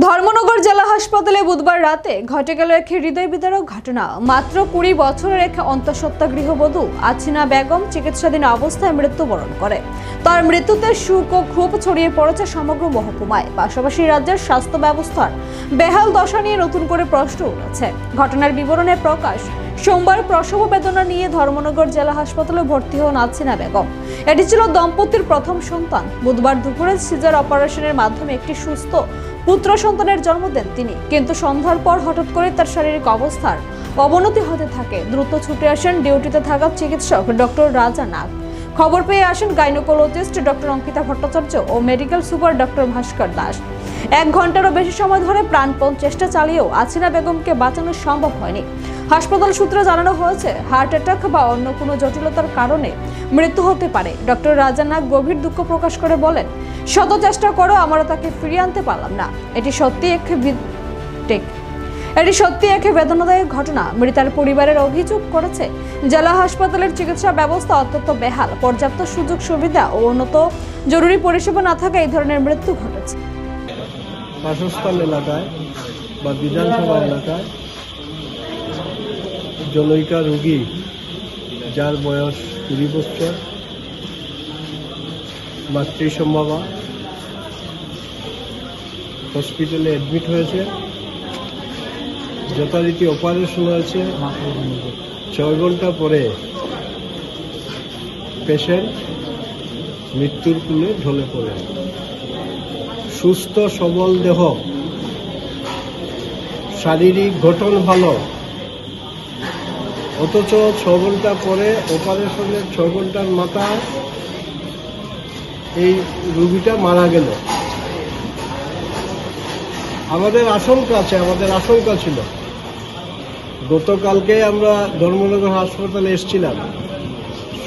ধর্মনগর জেলা হাসপাতালে বুধবার রাতে ঘটে গেল এক হৃদয় বিদারক ঘটনা। মাত্র কুড়ি বছরের এক অন্তঃসত্ত্বা গৃহবধূ আছিনা বেগম চিকিৎসাধীন অবস্থায় মৃত্যুবরণ করে। তার মৃত্যুতে সুখ ও ক্ষোভ ছড়িয়ে পড়েছে সমগ্র মহকুমায়। পাশাপাশি রাজ্যের স্বাস্থ্য ব্যবস্থার বেহাল দশা নিয়ে নতুন করে প্রশ্ন উঠেছে। ঘটনার বিবরণে প্রকাশ, সোমবার প্রসব বেদনা নিয়ে ধর্মনগর জেলা হাসপাতালে ভর্তি হন আছিনা বেগম। এটি ছিল দম্পতির প্রথম সন্তান। বুধবার দুপুরে সিজার অপারেশনের মাধ্যমে একটি সুস্থ পুত্র সন্তানের জন্ম দেন তিনি। কিন্তু সন্ধ্যার পর হঠাৎ করে তার শারীরিক অবস্থার অবনতি হতে থাকে। দ্রুত ছুটে আসেন ডিউটিতে থাকা চিকিৎসক ডক্টর রাজা নাগ। খবর পেয়ে আসেন গাইনোকোলজিস্ট ডক্টর অঙ্কিতা ভট্টাচার্য ও medical super doctor Bhaskar Das. এক ঘন্টারও বেশি সময় ধরে প্রাণপণ চেষ্টা চালিয়েও আছিনা বেগমকে বাঁচানো সম্ভব হয়নি। হাসপাতাল সূত্রে জানানো হয়েছে, হার্ট অ্যাটাক বা অন্য কোনো জটিলতার কারণে মৃত্যু হতে পারে। ডক্টর রাজা নাগ গভীর দুঃখ প্রকাশ করে বলেন, শত চেষ্টা করো আমরা তাকে ফিরিয়ে আনতে পারলাম না। এটি সত্যি এক টেক। এটি সত্যি এক বেদনাদায়ক ঘটনা। মৃতার পরিবারের অভিযোগ করেছে, জেলা হাসপাতালের চিকিৎসা ব্যবস্থা অত্যন্ত বেহাল। পর্যাপ্ত সুযোগ সুবিধা ও উন্নত জরুরি পরিষেবা না থাকায় এই ধরনের মৃত্যু ঘটেছে। বাসস্থান এলাকায় বা বিধানসভা এলাকায় জনৈকা রোগী যার বয়স কুড়ি বছর, মাতৃসম্ভাবা, হসপিটালে অ্যাডমিট হয়েছে। যথারীতি অপারেশন হয়েছে। ছয় ঘণ্টা পরে পেশেন্ট মৃত্যুর কুলে ঢলে পড়ে। সুস্থ, সবল দেহ। শারীরিক গঠন ভালো। অথচ ছ ঘণ্টা পরে অপারেশনের ছ ঘণ্টার মাথায় এই রুগীটা মারা গেল। আমাদের আশঙ্কা আছে, আমাদের আশঙ্কা ছিল। গতকালকে আমরা ধর্মনগর হাসপাতালে এসেছিলাম।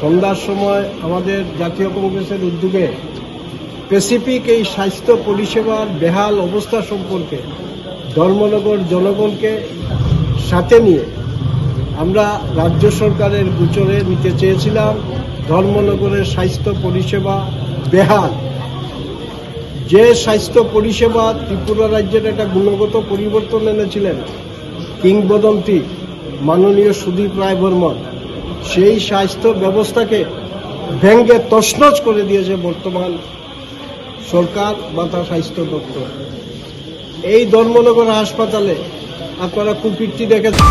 সন্ধ্যার সময় আমাদের জাতীয় কংগ্রেসের উদ্যোগে স্পেসিফিক এই স্বাস্থ্য পরিষেবার বেহাল অবস্থা সম্পর্কে ধর্মনগর জনগণকে সাথে নিয়ে আমরা রাজ্য সরকারের গোচরে নিতে চেয়েছিলাম ধর্মনগরের স্বাস্থ্য পরিষেবা বেহাল। যে স্বাস্থ্য পরিষেবা ত্রিপুরা রাজ্যের একটা গুণগত পরিবর্তন এনেছিলেন, কিংবদন্তি মাননীয় সুদীপ রায় বর্মন, সেই স্বাস্থ্য ব্যবস্থাকে ভেঙ্গে তছনছ করে দিয়েছে বর্তমান সরকার বা তার স্বাস্থ্য দপ্তর। এই ধর্মনগর হাসপাতালে আপনারা কুকীর্তি দেখেছেন।